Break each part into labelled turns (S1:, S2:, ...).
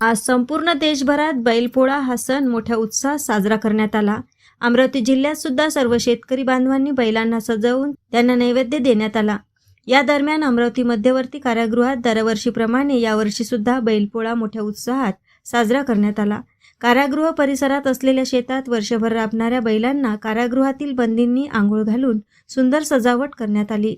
S1: आज संपूर्ण देशभरात बैलपोळा हा सण मोठ्या उत्साहात साजरा करण्यात आला. अमरावती जिल्ह्यात सुद्धा सर्व शेतकरी बांधवांनी बैलांना सजवून त्यांना नैवेद्य देण्यात आला. या दरम्यान अमरावती मध्यवर्ती कारागृहात दरवर्षीप्रमाणे यावर्षी सुद्धा बैलपोळा मोठ्या उत्साहात साजरा करण्यात आला. कारागृह परिसरात असलेल्या शेतात वर्षभर राबणाऱ्या बैलांना कारागृहातील बंदींनी आंघोळ घालून सुंदर सजावट करण्यात आली.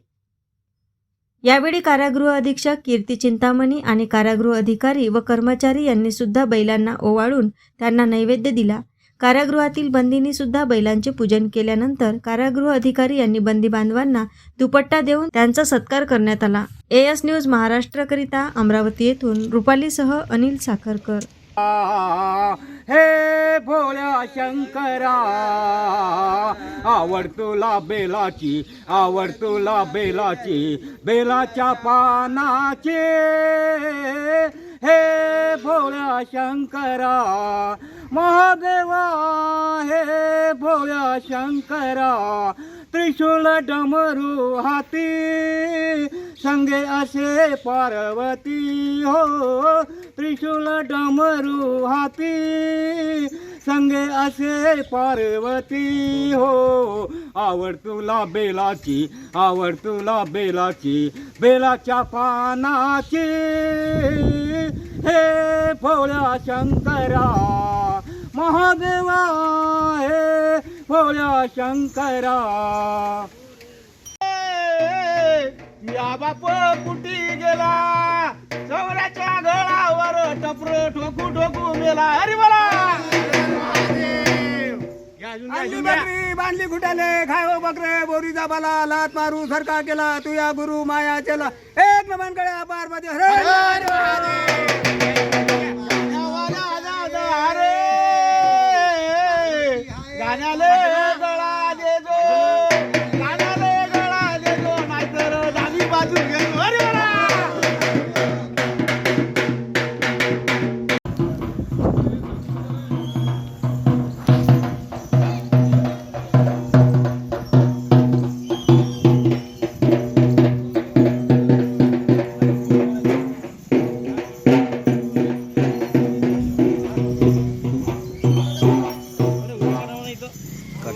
S1: यावेळी कारागृह अधीक्षक कीर्ती चिंतामणी आणि कारागृह अधिकारी व कर्मचारी यांनी सुद्धा बैलांना ओवाळून त्यांना नैवेद्य दिला. कारागृहातील बंदींनी सुद्धा बैलांचे पूजन केल्यानंतर कारागृह अधिकारी यांनी बंदी बांधवांना दुपट्टा देऊन त्यांचा सत्कार करण्यात आला. एएस न्यूज महाराष्ट्रकरिता अमरावती येथून रुपालीसह अनिल साखरकर.
S2: हे भोळ्या शंकरा. आवड तुला बेलाची आवड तुला बेलाची बेलाच्या पानाचे. हे भोळ्या शंकरा महादेवा हे भोळ्या शंकरा त्रिशूल डमरू हाती संगे असे पार्वती हो त्रिशूल डमरू हाती. संगे असे पार्वती हो. आवड तुला बेलाची आवड तुला बेलाची बेलाच्या पानाची. हे भोळ्या शंकरा महादेवा हे भोळ्या शंकरा. या बाप कुटी गेला? चौऱ्याच्या गळावर टपर ठोकू ठोकू मेला. अरे
S3: आणली बकरी बांधली घुटाले खाव बकरे बोरीचा बाला लात मारू सरका केला तुया गुरु माया चला. एक नमनकडे पार्वती हरे.
S2: गाण्याले.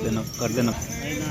S4: देणं कर्ज नको